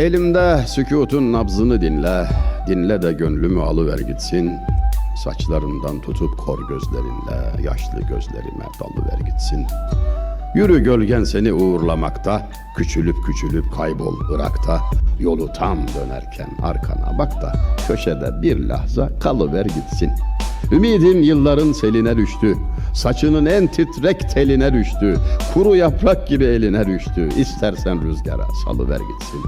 Elimde sükutun nabzını dinle, dinle de gönlümü alıver gitsin. Saçlarımdan tutup kor gözlerinle, yaşlı gözlerime dalıver gitsin. Yürü gölgen seni uğurlamakta, küçülüp küçülüp kaybol Irak'ta. Yolu tam dönerken arkana bak da köşede bir lahza kalıver gitsin. Ümidin yılların seline düştü, saçının en titrek teline düştü, kuru yaprak gibi eline düştü. İstersen rüzgara salıver gitsin.